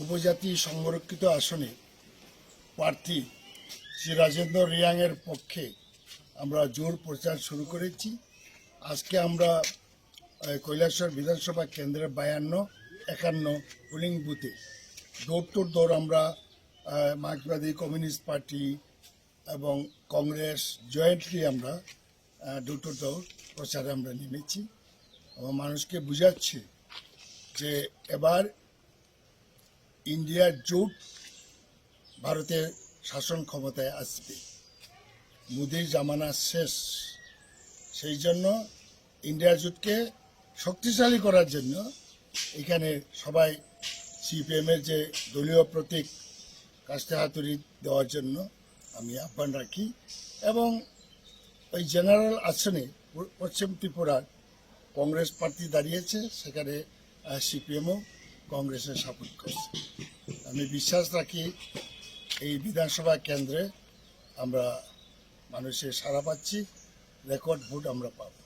উপজাতি সংরক্ষিত আসনে প্রার্থী শ্রী রাজেন্দ্র রিয়াংয়ের পক্ষে আমরা জোর প্রচার শুরু করেছি। আজকে আমরা আহ, কৈলাসহর বিধানসভা কেন্দ্রের বায়ান্ন একান্ন পোলিং বুথে দৌড় দৌড় আমরা মার্ক্সবাদী কমিউনিস্ট পার্টি এবং কংগ্রেস জয়েন্টলি আমরা টু ডোর প্রচারে আমরা নেমেছি। এবং মানুষকে বুঝাচ্ছি যে এবার ইন্ডিয়ার জোট ভারতের শাসন ক্ষমতায় আসবে। মোদির জামানা শেষ। সেই জন্য ইন্ডিয়া জোটকে শক্তিশালী করার জন্য এখানে সবাই সিপিএমের যে দলীয় প্রতীক কাস্তে হাতুড়ি দেওয়ার জন্য আমি আহ্বান রাখি এবং ওই জেনারেল আসনে পশ্চিম ত্রিপুরার কংগ্রেস প্রার্থী দাঁড়িয়েছে। সেখানে সিপিএমও কংগ্রেসের সাপোর্ট করছে। আমি বিশ্বাস রাখি এই বিধানসভা কেন্দ্রে আমরা মানুষের সারা পাচ্ছি, রেকর্ড ভোট আমরা পাবো।